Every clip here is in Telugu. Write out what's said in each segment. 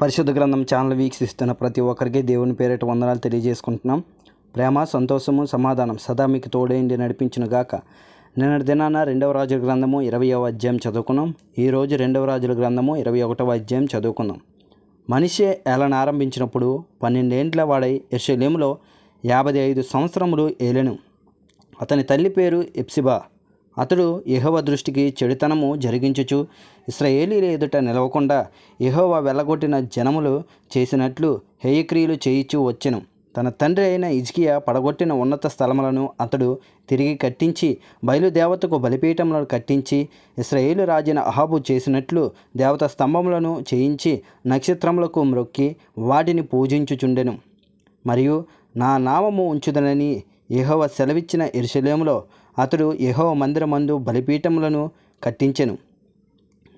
పరిశుద్ధ గ్రంథం ఛానల్ వీక్షిస్తున్న ప్రతి ఒక్కరికి దేవుని పేరిట వందనాలు తెలియజేసుకుంటున్నాం. ప్రేమ సంతోషము సమాధానం సదా మీకు తోడేండి నడిపించిన గాక. నిన్నటి దినాన రెండవ రాజుల గ్రంథము ఇరవయవ అధ్యాయం చదువుకున్నాం. ఈరోజు రెండవ రాజుల గ్రంథము ఇరవై ఒకటవ అధ్యాయం చదువుకుందాం మనిషి ఏలను ఆరంభించినప్పుడు పన్నెండేండ్ల వాడై ఎర్షలేములో యాభై ఐదు సంవత్సరములు ఏలెను. అతని తల్లి పేరు ఎప్సిబా. అతడు యెహోవ దృష్టికి చెడుతనము జరిగించుచు ఇస్రాయేలీల ఎదుట నిలవకుండా ఇహవ వెళ్ళగొట్టిన జనములు చేసినట్లు హేయక్రియలు చేయిచూ వచ్చెను. తన తండ్రి అయిన ఇజ్కియా పడగొట్టిన ఉన్నత స్థలములను అతడు తిరిగి కట్టించి బయలుదేవతకు బలిపీఠములను కట్టించి ఇస్రాయేలు రాజైన అహాబు చేసినట్లు దేవత స్తంభములను చేయించి నక్షత్రములకు మ్రొక్కి వాటిని పూజించుచుండెను. మరియు నా నామము ఉంచుదనని యెహోవ సెలవిచ్చిన ఎరుశలేములో అతడు యహో మందిరమందు బలిపీఠములను కట్టించెను.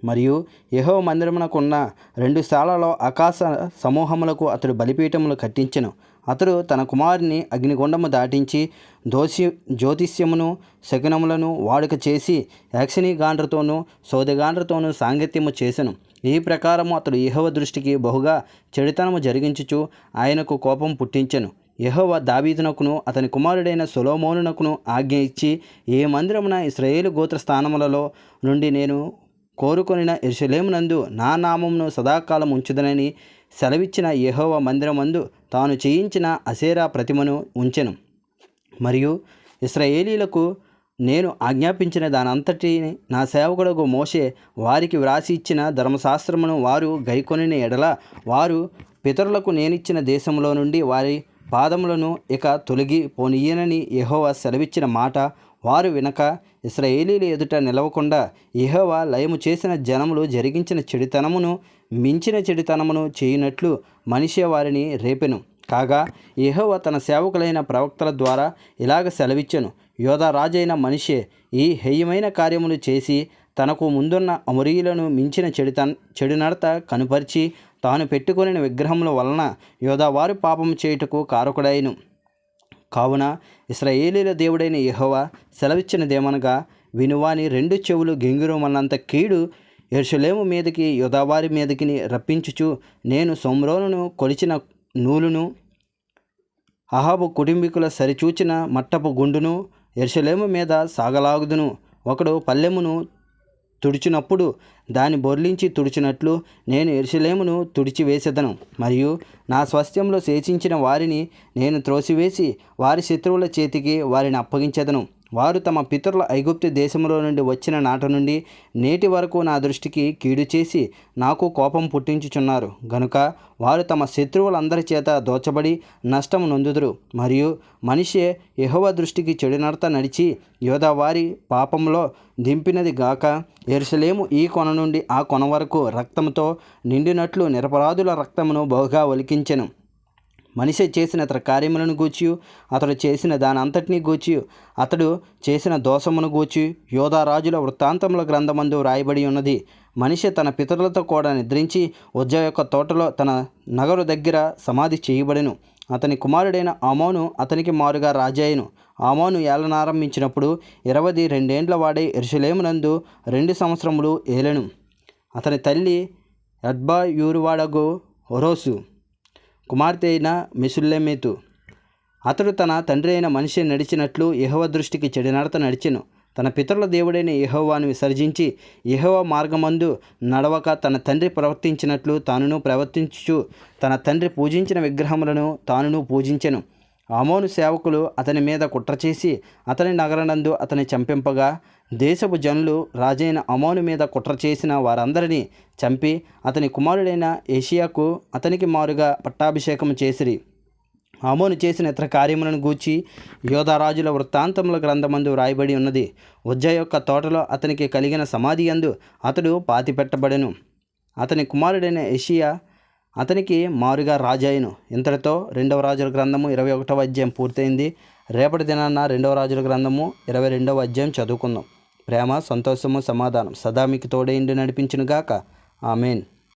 మరియు యహో మందిరమునకున్న రెండు స్థలాలలో ఆకాశ సమూహములకు అతడు బలిపీఠములు కట్టించెను. అతడు తన కుమారుని అగ్నిగుండము దాటించి దోషి జ్యోతిష్యమును శకునములను వాడుక చేసి యాక్షిని గాండ్రతోనూ సోదగాండ్రతోనూ సాంగత్యము చేసెను. ఈ ప్రకారము అతడు యెహోవ దృష్టికి బహుగా చెడుతనము జరిగించుచు ఆయనకు కోపం పుట్టించెను. యహోవ దావీదునకును అతని కుమారుడైన సొలోమోనునకును ఆజ్ఞ ఇచ్చి ఏ మందిరమున ఇస్రాయేలు గోత్ర స్థానములలో నుండి నేను కోరుకొనిన ఎరుసలేమునందు నా నామమును సదాకాలం ఉంచుదనని సెలవిచ్చిన యహోవ మందిరమందు తాను చేయించిన అసేరా ప్రతిమను ఉంచెను. మరియు ఇస్రాయేలీలకు నేను ఆజ్ఞాపించిన దానంతటిని నా సేవకుడకు మోషే వారికి వ్రాసి ఇచ్చిన ధర్మశాస్త్రమును వారు గైకొనిన ఎడల వారు పితరులకు నేనిచ్చిన దేశంలో నుండి వారి పాదములను ఇక తొలగి పోనీయనని యహోవా సెలవిచ్చిన మాట వారు వినక ఇస్రాయేలీల ఎదుట నిలవకుండా ఇహోవా లయము చేసిన జనములు జరిగించిన చెడుతనమును మించిన చెడుతనమును చేయునట్లు మనిషే వారిని రేపెను. కాగా యెహోవా తన సేవకులైన ప్రవక్తల ద్వారా ఇలాగ సెలవిచ్చెను. యోధా రాజైన మనిషే ఈ హేయమైన కార్యములు చేసి తనకు ముందున్న అమరీయులను మించిన చెడుతన్ చెడు నడత కనుపరిచి తాను పెట్టుకొనిన విగ్రహముల వలన యోధావారు పాపం చేయుటకు కారకుడైను. కావున ఇస్రాయేలీల దేవుడైన యెహోవా సెలవిచ్చినదేమనగా వినువాని రెండు చెవులు గెంగురుమన్నంత కీడు ఎరుషలేము మీదకి యోధావారి మీదకి రప్పించుచు నేను సొమ్రోలను కొలిచిన నూలును అహాబు కుటుంబీకుల సరిచూచిన మట్టపు గుండును ఎరుషలేము మీద సాగలాగుదును. ఒకడు పల్లెమును తుడిచినప్పుడు దాన్ని బొర్లించి తుడిచినట్లు నేను ఎరుసలేమును తుడిచివేసెదను. మరియు నా స్వాస్థ్యంలో శేషించిన వారిని నేను త్రోసివేసి వారి శత్రువుల చేతికి వారిని అప్పగించెదను. వారు తమ పితరుల ఐగుప్తు దేశంలో నుండి వచ్చిన నాట నుండి నేటి వరకు నా దృష్టికి కీడు చేసి నాకు కోపం పుట్టించుచున్నారు. గనుక వారు తమ శత్రువులందరి చేత దోచబడి నష్టం నొందుదురు. మరియు మనిషే యహోవ దృష్టికి చెడు నడత నడిచి యోధావారి పాపంలో దింపినది గాక ఎరుసలేము ఈ కొన నుండి ఆ కొన వరకు రక్తంతో నిండినట్లు నిరపరాధుల రక్తమును బహుగా ఒలికించెను. మనిషి చేసిన అతని కార్యములను గూచి అతడు చేసిన దాని అంతటినీ గూచి అతడు చేసిన దోషమును గూచి యోధారాజుల వృత్తాంతముల గ్రంథమందు రాయబడి ఉన్నది. మనిషి తన పితరులతో కూడా నిద్రించి ఉజ్జ యొక్క తోటలో తన నగరు దగ్గర సమాధి చేయబడెను. అతని కుమారుడైన ఆమోను అతనికి మారుగా రాజాయను ఆమోను ఏలనారంభించినప్పుడు ఇరవై రెండేండ్ల వాడే ఇరుషులేమునందు రెండు సంవత్సరములు ఏలెను. అతని తల్లి అడ్బా యూరువాడగు ఒరోసు కుమార్తె అయిన మెసుల్లెమేతు. అతడు తన తండ్రి అయిన మనిషి నడిచినట్లు యహవ దృష్టికి చెడినడత నడిచెను. తన పితరుల దేవుడైన యహోవాను విసర్జించి యహోవ మార్గమందు నడవక తన తండ్రి ప్రవర్తించినట్లు తానును ప్రవర్తించు తన తండ్రి పూజించిన విగ్రహములను తానును పూజించెను. ఆమోను సేవకులు అతని మీద కుట్ర చేసి అతని నగరనందు అతని చంపింపగా దేశపు జనులు రాజైన అమోను మీద కుట్ర చేసిన వారందరినీ చంపి అతని కుమారుడైన ఏషియాకు అతనికి మారుగా పట్టాభిషేకం చేసిరి. అమోను చేసిన ఇతర కార్యములను గూర్చి యోధారాజుల వృత్తాంతముల గ్రంథమందు రాయబడి ఉన్నది. ఉజ్జ యొక్క తోటలో అతనికి కలిగిన సమాధి అందు అతడు పాతిపెట్టబడెను. అతని కుమారుడైన ఏషియా అతనికి మారుగా రాజాయను ఇంతటితో రెండవ రాజుల గ్రంథము ఇరవై ఒకటవ అధ్యాయం పూర్తయింది. రేపటి దినాన్న రెండవ రాజుల గ్రంథము ఇరవై రెండవ అధ్యాయం చదువుకుందాం. ప్రేమ సంతోషము సమాధానం సదా మీకు తోడేండి నడిపించునుగాక. ఆమెన్.